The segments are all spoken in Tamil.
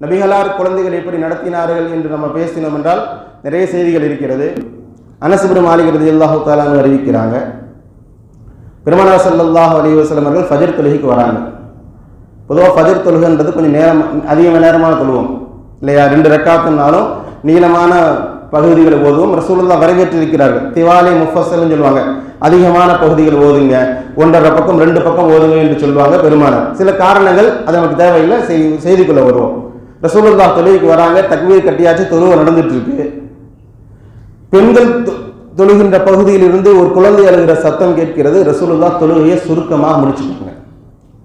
நபிகளார் குழந்தைகள் எப்படி நடத்தினார்கள் என்று நம்ம பேசினோம் என்றால் நிறைய செய்திகள் இருக்கிறது. அனசுபின் மாளிகிறது அல்லாஹு தாலான்னு அறிவிக்கிறாங்க. பெருமனார் சல்லாஹ் அலைஹி வஸல்லம் அவர்கள் ஃபஜர் தொழுகைக்கு வராங்க. பொதுவாக ஃபஜர் தொழுகைன்றது கொஞ்சம் நேரம் அதிக நேரமான தொழுவோம். இல்லையா? ரெண்டு ரெக்காத்துனாலும் நீளமான பகுதிகளை ஓதுவோம். வரவேற்று வரவேற்றிருக்கிறார்கள். திவாலி முஃபசல்னு சொல்லுவாங்க. அதிகமான பகுதிகள் ஓதுங்க. ஒன்றரை பக்கம் ரெண்டு பக்கம் ஓதுங்க என்று சொல்லுவாங்க பெருமானார். சில காரணங்கள் அது நமக்கு தேவையில்லை. செய்தி செய்திக்குள்ள வருவோம். ரசூலுல்லா தொழுகைக்கு வராங்க தக்வீர் கட்டியாச்சு தொழுவை நடந்துட்டு இருக்கு பெண்கள் தொ- தொழுகின்ற பகுதியில் இருந்து ஒரு குழந்தை அழுகிற சத்தம் கேட்கிறது ரசூலுல்லா தொழுகையை சுருக்கமாக முடிச்சுட்டாங்க.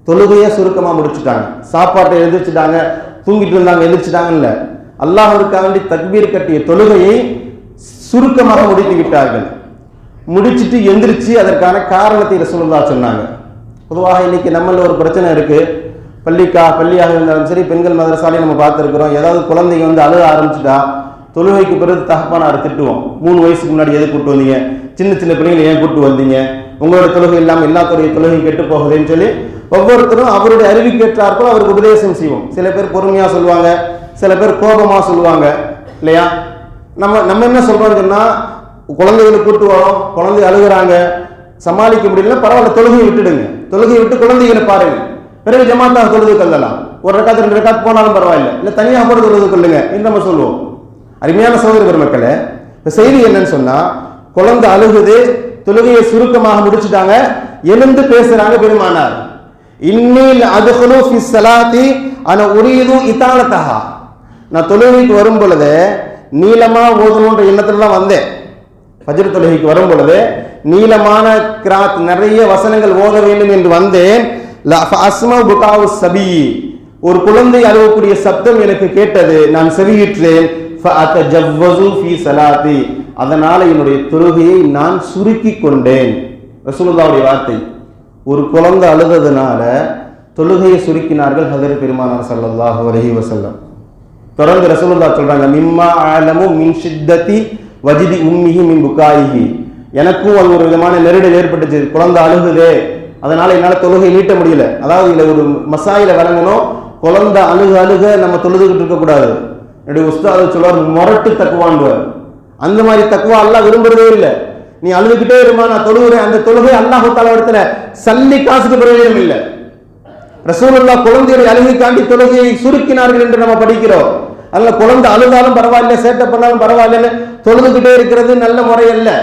தொழுகையை சுருக்கமாக முடிச்சுட்டாங்க. சாப்பாட்டை எழுந்திரிச்சிட்டாங்க தூங்கிட்டு இருந்தாங்க எழுந்திரிச்சிட்டாங்கல்ல அல்லாஹ்வுக்காக வேண்டி தக்பீர் கட்டிய தொழுகையை சுருக்கமாக முடித்து விட்டார்கள். முடிச்சிட்டு எந்திரிச்சு அதற்கான காரணத்தை ரசூலுல்லா சொன்னாங்க. பொதுவாக இன்னைக்கு நம்மள ஒரு பிரச்சனை இருக்கு. பள்ளிக்கா பள்ளியாக இருந்தாலும் சரி பெண்கள் மதரசாலையும் நம்ம பார்த்துருக்குறோம். ஏதாவது குழந்தைங்க வந்து அழுக ஆரம்பிச்சுட்டா தொழுகைக்கு பிறகு தகப்பானார் திட்டுவோம் மூணு வயசுக்கு முன்னாடி எது கூப்பிட்டு வந்தீங்க? சின்ன சின்ன பிள்ளைங்களை ஏன் கூட்டு வந்தீங்க? உங்களோட தொழுகை இல்லாமல் எல்லாத்துடைய தொழுகை கெட்டு போகுதுன்னு சொல்லி ஒவ்வொருத்தரும் அவருடைய அறிவுக்கேற்றாற்போல் அவருக்கு உபதேசம் செய்வோம். சில பேர் பொறுமையா சொல்லுவாங்க சில பேர் கோபமா சொல்லுவாங்க இல்லையா? நம்ம நம்ம என்ன சொல்றோம்னு சொன்னா குழந்தைகளை கூட்டு வரோம் குழந்தை அழுகுறாங்க சமாளிக்க முடியல பரவாயில்ல தொழுகையை விட்டுடுங்க. தொழுகையை விட்டு குழந்தைகளை பாருங்க. பிறகு ஜமாத்தாக தொழுது கொள்ளலாம் ஒரு ரெக்காத்து ரெண்டு ரெக்காத் போனாலும் பரவாயில்ல. இல்லை தனியாக கூட தொழுது கொள்ளுங்க. என்று நம்ம சொல்லுவோம். அருமையான சோதனை பெருமக்களே இப்போ செய்தி என்னன்னு சொன்னால் குழந்தை அழுகுது தொழுகையை சுருக்கமாக முடிச்சுட்டாங்க எழுந்து பேசுறாங்க பெருமானார். இன்னில் அதுகுலு ஃபி சலாத்தி அன உரியது இதாலத்தஹா நான் தொழுகைக்கு வரும் பொழுது நீளமாக ஓதணுன்ற எண்ணத்தில் தான் வந்தேன். பஜ்ர தொழுகைக்கு வரும் பொழுது நீளமான கிராத் நிறைய வசனங்கள் ஓத வேண்டும் என்று வந்தேன். ல- சபி. ஒரு குழந்தை அழுவக்கூடிய சப்தம் எனக்கு கேட்டது நான் செவியிற்றேன். அதனால என்னுடைய தொழுகையை நான் சுருக்கி கொண்டேன். ரசூலுல்லாஹ்வுடைய வார்த்தை. ஒரு குழந்தை அழுததுனால தொழுகையை சுருக்கினார்கள் ஹதர் பெருமானார் ஸல்லல்லாஹு அலைஹி வசல்லம் தொடர்ந்து ரசூலுல்லா சொல்றாங்க மிம்மா ஆலமு மின் ஷித்ததி வஜிதி உம்மிஹி மின் புகாயிஹி. எனக்கும் அது ஒரு விதமான நெருடல் ஏற்பட்டுச்சு. குழந்தை அழுகுதே. அதனால என்னால் தொழுகை நீட்ட முடியல. அதாவது இதில் ஒரு மசாயில வழங்கணும். குழந்த அழுக அழுக நம்ம தொழுதுகிட்டு இருக்கக்கூடாது என்னுடைய உஸ்தாது சொல்வார் முரட்டு தக்குவான்வார் அந்த மாதிரி தக்குவா அல்லா விரும்புறதே இல்லை. நீ அழுதுகிட்டே இருமா நான் தொழுகிறேன். அந்த தொழுகை அல்லாஹு தலைவரத்தில் சல்லி காசுக்கு பிரயோஜனம் இல்லை. ரசூலுல்லா குழந்தையுடைய அழுகைக்காண்டி தொழுகையை சுருக்கினார்கள் என்று நம்ம படிக்கிறோம். அதில் குழந்தை அழுதாலும் பரவாயில்ல சேட்டை பண்ணாலும் பரவாயில்ல தொழுதுகிட்டே இருக்கிறது நல்ல முறை இல்லை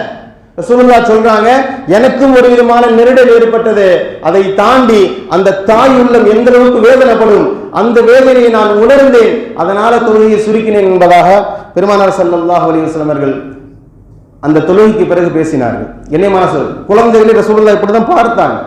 ரசூலுல்லா சொல்றாங்க எனக்கும் ஒரு விதமான நெருடல் ஏற்பட்டது. அதை தாண்டி அந்த தாய் உள்ளம் எந்த அளவுக்கு வேதனைப்படும் அந்த வேதனையை நான் உணர்ந்தேன். அதனால தொழுகையை சுருக்கினேன் என்பதாக பெருமானார் சல்லாஹ் அலைஹி வஸல்லம் அந்த தொழுகைக்கு பிறகு பேசினார்கள். என்ன மனசு குழந்தைகளை ரசூலுல்லா இப்படிதான் பார்த்தாங்க.